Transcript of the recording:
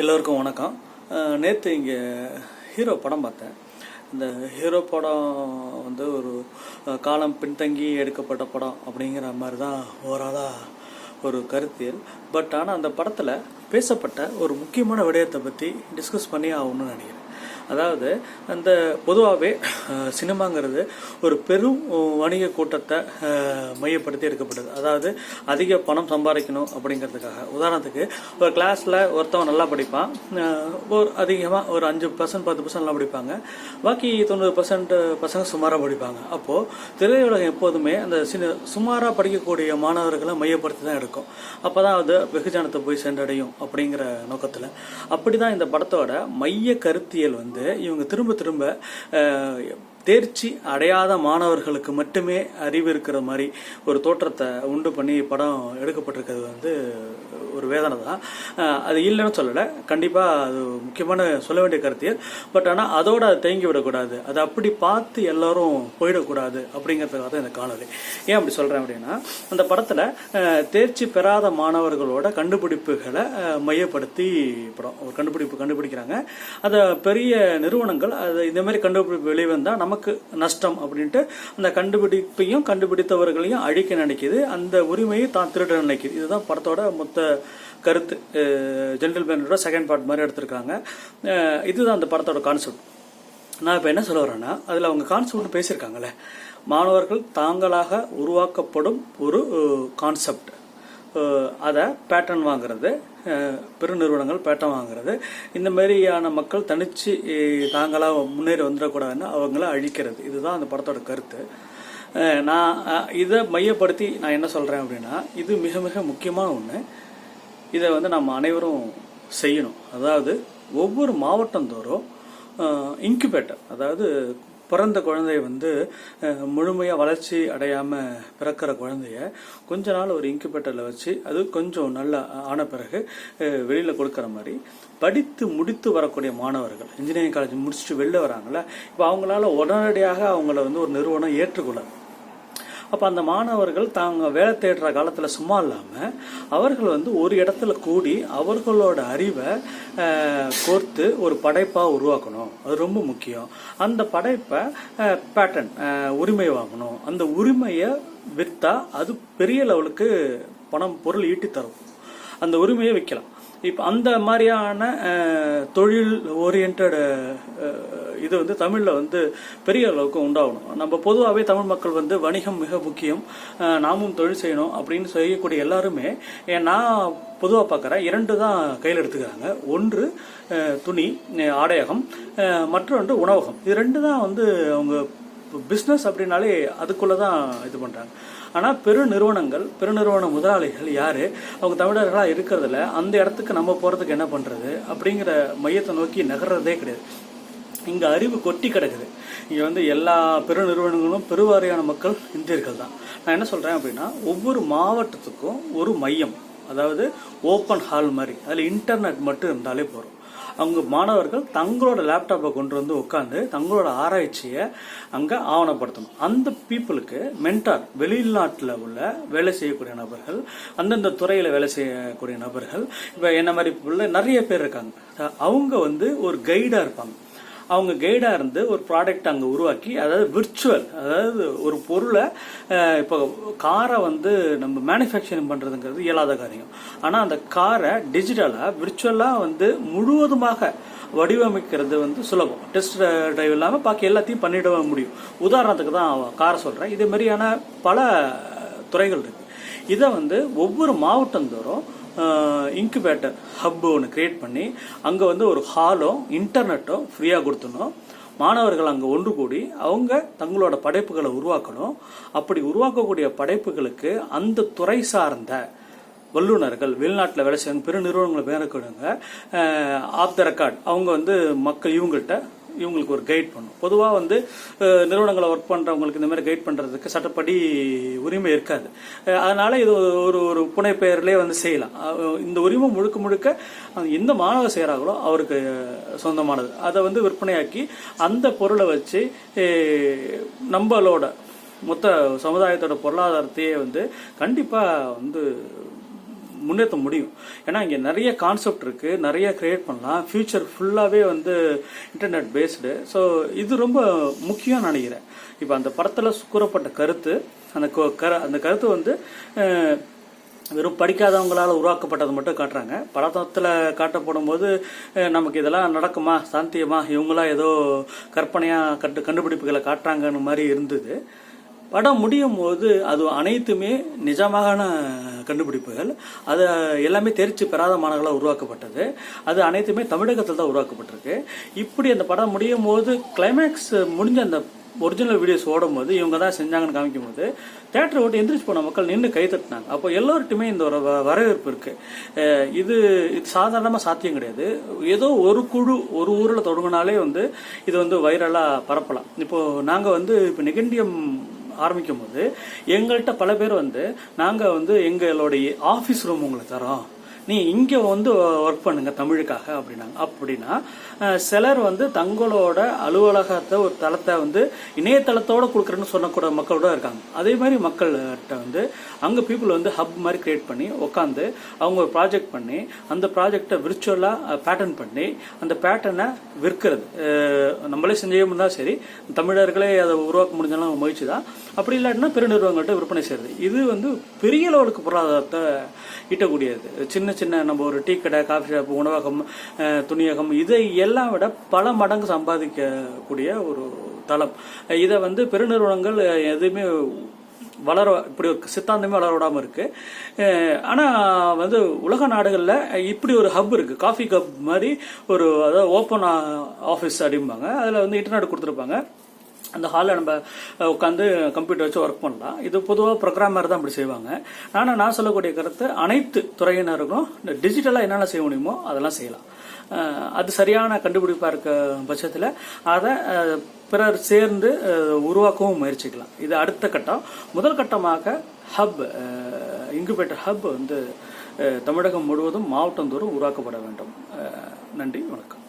எல்லோருக்கும் வணக்கம். நேற்று இங்கே ஹீரோ படம் பார்த்தேன். இந்த ஹீரோ படம் வந்து ஒரு காலம் பின்தங்கி எடுக்கப்பட்ட படம் அப்படிங்கிற மாதிரி தான் ஓவராலாக ஒரு கருத்தியல் பட் ஆனால் அந்த படத்தில் பேசப்பட்ட ஒரு முக்கியமான விடயத்தை பற்றி டிஸ்கஸ் பண்ணி ஆகணும்னு நினைக்கிறேன். அதாவது அந்த பொதுவாகவே சினிமாங்கிறது ஒரு பெரும் வணிக கூட்டத்தை மையப்படுத்தி எடுக்கப்படுது. அதாவது அதிக பணம் சம்பாதிக்கணும் அப்படிங்கிறதுக்காக. உதாரணத்துக்கு ஒரு கிளாஸில் ஒருத்தவன் நல்லா படிப்பான் ஒரு அதிகமாக ஒரு அஞ்சு பர்சன்ட் பத்து பர்சன்ட் நல்லா படிப்பாங்க. பாக்கி தொண்ணூறு பர்சன்ட் பசங்க சுமாராக படிப்பாங்க. அப்போது திரையுலகம் எப்போதுமே அந்த சின்ன சுமாராக படிக்கக்கூடிய மாணவர்களை மையப்படுத்தி தான் எடுக்கும். அப்போ தான் அது வெகுஜனத்தை போய் சென்றடையும் அப்படிங்கிற நோக்கத்தில். அப்படி தான் இந்த படத்தோட மைய கருத்தியல் வந்து இவங்க திரும்ப திரும்ப தேர்ச்சி அடையாத மாணவர்களுக்கு மட்டுமே அறிவு இருக்கிற மாதிரி ஒரு தோற்றத்தை உண்டு பண்ணி படம் எடுக்கப்பட்டிருக்கிறது வந்து ஒரு வேதனை தான். அது இல்லைன்னு சொல்லலை. கண்டிப்பாக அது முக்கியமான சொல்ல வேண்டிய கருத்தியல். பட் ஆனால் அதோட அதை தேங்கி விடக்கூடாது. அதை அப்படி பார்த்து எல்லாரும் போயிடக்கூடாது அப்படிங்கிறதுக்காக தான் இந்த காணொலி ஏன் அப்படி சொல்கிறேன் அப்படின்னா அந்த படத்தில் தேர்ச்சி பெறாத மாணவர்களோட கண்டுபிடிப்புகளை மையப்படுத்தி படம் ஒரு கண்டுபிடிப்பு கண்டுபிடிக்கிறாங்க. அதை பெரிய நிறுவனங்கள் அது இந்த மாதிரி கண்டுபிடிப்பு வெளிவந்தால் நம்ம நமக்கு நஷ்டம் அப்படின்ட்டு அந்த கண்டுபிடிப்பையும் கண்டுபிடித்தவர்களையும் அழிக்க நினைக்குது. அந்த உரிமையை தான் திருட நினைக்குது. இதுதான் படத்தோட மொத்த கருத்து. ஜென்ரல் பேனோட செகண்ட் பார்ட் மாதிரி எடுத்திருக்காங்க. இதுதான் அந்த படத்தோட கான்செப்ட் நான் இப்போ என்ன சொல்ல வரேன்னா அதில் அவங்க கான்செப்ட் பேசியிருக்காங்கல்ல. மாணவர்கள் தாங்களாக உருவாக்கப்படும் ஒரு கான்செப்ட் அதை பேட்டர்ன் வாங்குறது பெருநிறுவனங்கள் பேட்டன் வாங்குறது. இந்த மாதிரியான மக்கள் தனிச்சு தாங்களாக முன்னேறி வந்துடக்கூடாதுன்னு அவங்கள அழிக்கிறது. இதுதான் அந்த படத்தோட கருத்து. நான் இதை மையப்படுத்தி நான் என்ன சொல்கிறேன் அப்படின்னா இது மிக மிக முக்கியமான ஒன்று இதை வந்து நம்ம அனைவரும் செய்யணும். அதாவது ஒவ்வொரு மாவட்டந்தோறும் இன்குபேட்டர் அதாவது பிறந்த குழந்தைய வந்து முழுமையாக வளர்ச்சி அடையாமல் பிறக்கிற குழந்தைய கொஞ்ச நாள் ஒரு இன்குபேட்டரில் வச்சு அது கொஞ்சம் நல்லா ஆன பிறகு வெளியில் கொடுக்குற மாதிரி படித்து முடித்து வரக்கூடிய மாணவர்கள் இன்ஜினியரிங் காலேஜ் முடிச்சுட்டு வெளில வராங்களே இப்போ அவங்களால உடனடியாக அவங்கள வந்து ஒரு நிறுவனம் ஏற்றுக்கொள்ளாது அப்போ அந்த மாணவர்கள் தாங்க வேலை தேடுற காலத்தில் சும்மா இல்லாமல் அவர்கள் வந்து ஒரு இடத்துல கூடி அவர்களோட அறிவை கோர்த்து ஒரு படைப்பாக உருவாக்கணும். அது ரொம்ப முக்கியம். அந்த படைப்பை பேட்டன் உரிமை வாங்கணும். அந்த உரிமையை விற்றா அது பெரிய லெவலுக்கு பணம் பொருள் ஈட்டி தரும். அந்த உரிமையை விற்கலாம் இப்போ அந்த மாதிரியான தொழில் ஓரியன்ட் இது வந்து தமிழில் வந்து பெரிய அளவுக்கு உண்டாகணும். நம்ம பொதுவாகவே தமிழ் மக்கள் வந்து வணிகம் மிக முக்கியம். நாமும் தொழில் செய்யணும் அப்படின்னு செய்யக்கூடிய எல்லாருமே நான் பொதுவாக பார்க்குறேன் இரண்டு தான் கையில் எடுத்துக்கிறாங்க. ஒன்று துணி ஆடையகம் மற்றொன்று உணவகம். இது ரெண்டு தான் வந்து அவங்க பிஸ்னஸ் அப்படின்னாலே அதுக்குள்ளே தான் இது பண்ணுறாங்க ஆனால் பெரு நிறுவனங்கள் பெருநிறுவன முதலாளிகள் யார்? அவங்க தமிழர்களாக இருக்கிறதுல அந்த இடத்துக்கு நம்ம போகிறதுக்கு என்ன பண்ணுறது அப்படிங்கிற மையத்தை நோக்கி நகர்றதே கிடையாது. இங்கே அறிவு கொட்டி கிடக்குது. இங்கே வந்து எல்லா பெருநிறுவனங்களும் பெருவாரியான மக்கள் இந்தியர்கள் தான். நான் என்ன சொல்கிறேன் அப்படின்னா ஒவ்வொரு மாவட்டத்துக்கும் ஒரு மையம். அதாவது ஓப்பன் ஹால் மாதிரி. அதில் இன்டர்நெட் மட்டும் இருந்தாலே போதும். அவங்க மாணவர்கள் தங்களோட லேப்டாப்பை கொண்டு வந்து உட்காந்து தங்களோட ஆராய்ச்சியை அங்கே ஆவணப்படுத்தணும். அந்த பீப்புளுக்கு மென்டார் வெளிநாட்டில் உள்ள வேலை செய்யக்கூடிய நபர்கள் அந்தந்த துறையில் வேலை செய்யக்கூடிய நபர்கள் இப்போ என்ன மாதிரி உள்ள நிறைய பேர் இருக்காங்க. அவங்க வந்து ஒரு கைடாக இருப்பாங்க. அவங்க கைடாக இருந்து ஒரு ப்ராடக்ட் அங்கே உருவாக்கி அதாவது விர்ச்சுவல் அதாவது ஒரு பொருளை இப்போ காரை வந்து நம்ம மேனுஃபேக்சரிங் பண்ணுறதுங்கிறது இயலாத காரியம். ஆனால் அந்த காரை டிஜிட்டலாக விர்ச்சுவலாக வந்து முழுவதுமாக வடிவமைக்கிறது வந்து சுலபம். டெஸ்ட் டிரைவ் இல்லாமல் பாக்கி எல்லாத்தையும் பண்ணிட முடியும். உதாரணத்துக்கு தான் காரை சொல்கிறேன் இதே மாதிரியான பல துறைகள் இருக்குது இதை வந்து ஒவ்வொரு மாவட்டந்தோறும் இன்குபேட்டர் ஹப் ஒன்று கிரியேட் பண்ணி அங்கே வந்து ஒரு ஹாலும் இன்டர்நெட்டும் ஃப்ரீயாக கொடுத்துடணும். மாணவர்கள் அங்கே ஒன்று கூடி அவங்க தங்களோட படைப்புகளை உருவாக்கணும். அப்படி உருவாக்கக்கூடிய படைப்புகளுக்கு அந்த துறை சார்ந்த வல்லுநர்கள் வெளிநாட்டில் வேலை செய்யணும் பெரு நிறுவனங்களை பேரக்கூடுங்க ஆஃப் த ரெக்கார்ட் அவங்க வந்து மக்கள் இவங்கள்ட்ட இவங்களுக்கு ஒரு கைட் பண்ணும். பொதுவாக வந்து நிறுவனங்களை ஒர்க் பண்ணுறவங்களுக்கு இந்த மாதிரி கைட் பண்ணுறதுக்கு சட்டப்படி உரிமை இருக்காது. அதனால் இது ஒரு ஒரு புனை பெயர்லேயே வந்து செய்யலாம். இந்த உரிமை முழுக்க முழுக்க எந்த மாணவர் செய்கிறாங்களோ அவருக்கு சொந்தமானது. அதை வந்து விற்பனையாக்கி அந்த பொருளை வச்சு நம்மளோட மொத்த சமுதாயத்தோட பொருளாதாரத்தையே வந்து கண்டிப்பாக வந்து முன்னேற்ற முடியும். ஏன்னா இங்கே நிறைய கான்செப்ட் இருக்குது நிறைய கிரியேட் பண்ணலாம். ஃப்யூச்சர் ஃபுல்லாகவே வந்து இன்டர்நெட் பேஸ்டு ஸோ இது ரொம்ப முக்கியம் நினைக்கிறேன். இப்போ அந்த படத்தில் கூறப்பட்ட கருத்து அந்த கொ- அந்த கருத்து வந்து வெறும் படிக்காதவங்களால் உருவாக்கப்பட்டது மட்டும் காட்டுறாங்க. படத்தில் காட்டப்படும் போது நமக்கு இதெல்லாம் நடக்குமா சாந்தியமா இவங்களாம் ஏதோ கற்பனையாக கண்டு கண்டுபிடிப்புகளை காட்டுறாங்கன்னு மாதிரி இருந்தது. படம் முடியும் போது அது அனைத்துமே நிஜமான கண்டுபிடிப்புகள். அது எல்லாமே தேர்ச்சி பெறாத மாணவர்களாக உருவாக்கப்பட்டது. அது அனைத்துமே தமிழகத்தில் தான் உருவாக்கப்பட்டிருக்கு. இப்படி அந்த படம் முடியும் போது கிளைமேக்ஸ் முடிஞ்ச அந்த ஒரிஜினல் வீடியோஸ் ஓடும் போது இவங்க தான் செஞ்சாங்கன்னு காமிக்கும் போது தேட்டரை விட்டு எந்திரிச்சு போன மக்கள் நின்று கை தட்டினாங்க. அப்போ எல்லோருக்குமே இந்த ஒரு வரவேற்பு இருக்கு. இது இது சாதாரணமாக சாத்தியம் கிடையாது. ஏதோ ஒரு குழு ஒரு ஊரில் தொடங்கினாலே வந்து இது வந்து வைரலாக பரப்பலாம். இப்போ நாங்கள் வந்து இப்போ நிகண்டியம் ஆரம்பிக்கும் போது எங்கள்கிட்ட பல பேர் வந்து நாங்கள் வந்து எங்களுடைய ஆஃபீஸ் ரூம் உங்களுக்கு தரோம் நீ இங்கே வந்து ஒர்க் பண்ணுங்க தமிழுக்காக அப்படின்னாங்க. அப்படின்னா சிலர் வந்து தங்களோட அலுவலகத்தை ஒரு தளத்தை வந்து இணையதளத்தோட கொடுக்குறேன்னு சொன்னக்கூட மக்களோட இருக்காங்க. அதே மாதிரி மக்கள்கிட்ட வந்து அங்கே பீப்புள் வந்து ஹப் மாதிரி கிரியேட் பண்ணி உட்காந்து அவங்க ஒரு ப்ராஜெக்ட் பண்ணி அந்த ப்ராஜெக்டை விர்ச்சுவலாக பேட்டர்ன் பண்ணி அந்த பேட்டர்னை விற்கிறது. நம்மளே செஞ்சே இருந்தால் சரி தமிழர்களே அதை உருவாக்க முடிஞ்சாலும் முயற்சி தான். அப்படி இல்லாட்டினா பெருநிறுவனங்கள்ட்ட விற்பனை செய்யறது. இது வந்து பெரிய லெவலுக்கு பொருளாதாரத்தை ஈட்டக்கூடியது. சின்ன சின்ன நம்ம ஒரு டீ கடை காஃபி ஷாப் உணவகம் துணியகம் இதை எல்லாம் விட பல மடங்கு சம்பாதிக்கக்கூடிய ஒரு தளம். இதை வந்து பெருநிறுவனங்கள் எதுவுமே வளர இப்படி ஒரு சித்தாந்தமே வளர விடாமல் இருக்குது ஆனால் வந்து உலக நாடுகளில் இப்படி ஒரு ஹப் இருக்குது காஃபி கப் மாதிரி ஒரு அதாவது ஓப்பன் ஆஃபீஸ் அப்படிம்பாங்க. அதில் வந்து இன்டர்நெட் கொடுத்துருப்பாங்க. அந்த ஹாலில் நம்ம உட்காந்து கம்ப்யூட்டர் வச்சு ஒர்க் பண்ணலாம். இது பொதுவாக ப்ரோக்ராமர் தான் அப்படி செய்வாங்க. ஆனால் நான் சொல்லக்கூடிய கருத்து அனைத்து துறையினருக்கும் டிஜிட்டலாக என்னென்ன செய்ய முடியுமோ அதெல்லாம் செய்யலாம். அது சரியான கண்டுபிடிப்பாக இருக்க பட்சத்தில் அதை பிறர் சேர்ந்து உருவாக்கவும் முயற்சிக்கலாம். இது அடுத்த கட்டம். முதல் கட்டமாக ஹப் இன்குபேட்டர் ஹப் வந்து தமிழகம் முழுவதும் மாவட்டந்தோறும் உருவாக்கப்பட வேண்டும். நன்றி வணக்கம்.